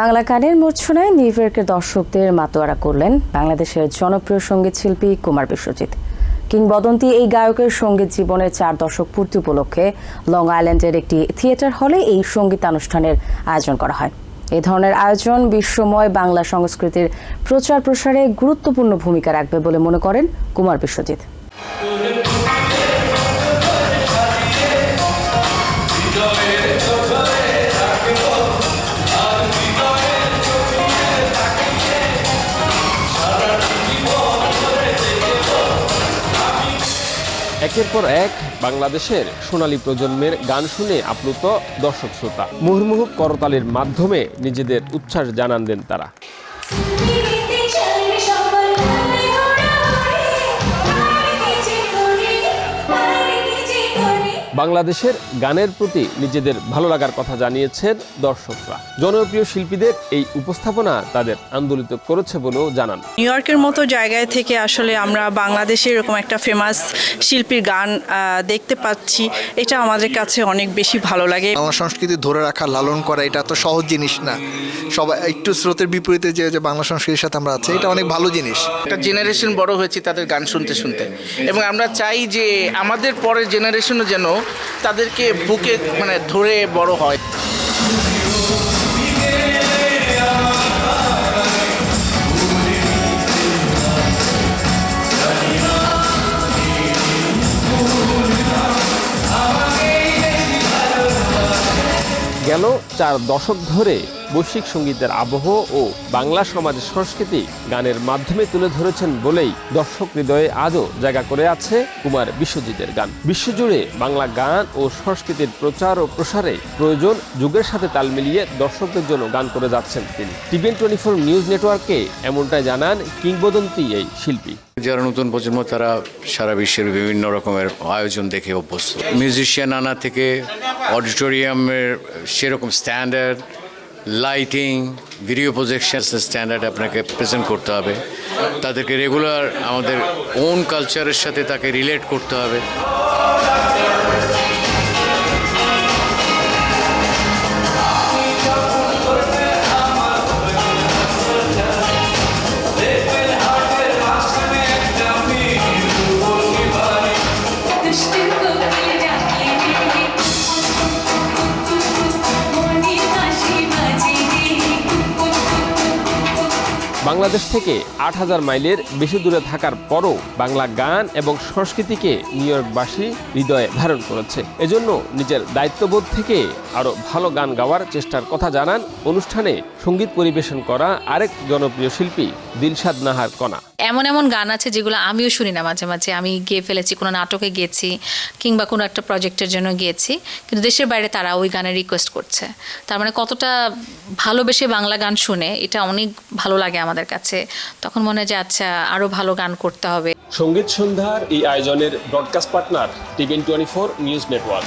বাংলা গানের মূর্ছনায় নিউ ইয়র্কের দর্শকদের মাতোয়ারা করলেন বাংলাদেশের জনপ্রিয় সংগীত শিল্পী কুমার বিশ্বজিৎ। কিংবদন্তি এই গায়কের সংগীত জীবনের চার দশক পূর্তি উপলক্ষে লং আইল্যান্ডের একটি থিয়েটার হলে এই সঙ্গীতানুষ্ঠানের আয়োজন করা হয়। এ ধরনের আয়োজন বিশ্বময় বাংলা সংস্কৃতির প্রচার প্রসারে গুরুত্বপূর্ণ ভূমিকা রাখবে বলে মনে করেন কুমার বিশ্বজিৎ। একের পর এক বাংলাদেশের সোনালী প্রজন্মের গান শুনে আপ্লুত দর্শক শ্রোতা। মুহুর্মুহু করতালির মাধ্যমে নিজেদের উচ্ছ্বাস জানান দেন তারা। বাংলাদেশের গানের প্রতি নিজেদের ভালো লাগার কথা জানিয়েছেন দর্শকরা। জনপ্রিয় শিল্পীদের এই উপস্থাপনা তাদের আন্দোলিত করেছে বলেও জানান। নিউ ইয়র্কের মতো জায়গায় থেকে আসলে আমরা বাংলাদেশে এরকম একটা ফেমাস শিল্পীর গান দেখতে পাচ্ছি। এটা আমাদের কাছে অনেক বেশি ভালো লাগে। বাংলা সংস্কৃতি ধরে রাখা লালন করা এটা তো সহজ জিনিস না। সবাই একটু স্রোতের বিপরীতে যে যে বাংলা সংস্কৃতির সাথে আমরা আছি এটা অনেক ভালো জিনিস। একটা জেনারেশন বড় হয়েছে তাদের গান শুনতে শুনতে। এবং আমরা চাই যে আমাদের পরের জেনারেশনও যেন তাদেরকে বুকে মানে ধরে বড় হয়। গেল চার দশক ধরে বৈশ্বিক সঙ্গীতের আবহ ও বাংলা সমাজের সংস্কৃতি গানের মাধ্যমে তুলে ধরেছেন বলেই দর্শক হৃদয়ে আজও জায়গা করে আছে কুমার বিশ্বজিতের গান। বিশ্বজুড়ে বাংলা গান ও সংস্কৃতির প্রচার ও প্রসারে প্রয়োজন যুগের সাথে তাল মিলিয়ে দর্শকদের জন্য গান করে যাচ্ছেন তিনি। টিভিএন টোয়েন্টি ফোর নিউজ নেটওয়ার্কে এমনটাই জানান কিংবদন্তি এই শিল্পী। যারা নতুন প্রজন্ম, তারা সারা বিশ্বের বিভিন্ন রকমের আয়োজন দেখে অভ্যস্ত। মিউজিশিয়ান আনা থেকে অডিটোরিয়ামের সেরকম standard lighting video projection standard আপনাকে প্রেজেন্ট করতে হবে। তাদেরকে রেগুলার আমাদের ওন কালচারের সাথে তাকে রিলেট করতে হবে। বাংলাদেশ থেকে আট হাজার মাইলের বেশি দূরে থাকার পরও বাংলা গান এবং সংস্কৃতিকে নিউ ইয়র্কবাসী হৃদয়ে ধারণ করেছে। এজন্য নিজের দায়িত্ববোধ থেকে আরও ভালো গান গাওয়ার চেষ্টার কথা জানান অনুষ্ঠানে সংগীত পরিবেশন করা আরেক জনপ্রিয় শিল্পী দিলশাদ নাহার কণা। এমন এমন গান আছে যেগুলো আমিও শুনি না মাঝে মাঝে। আমি গেয়ে ফেলেছি, কোনো নাটকে গিয়েছি কিংবা কোনো একটা প্রজেক্টের জন্য গিয়েছি, কিন্তু দেশের বাইরে তারা ওই গানের রিকোয়েস্ট করছে। তার মানে কতটা ভালোবেসে বাংলা গান শুনে এটা অনেক ভালো লাগে আমাদের কাছে। তখন মনে হয় যে আচ্ছা আরও ভালো গান করতে হবে। সংগীত সন্ধ্যার এই আয়োজনের broadcast partner TVN twenty four news network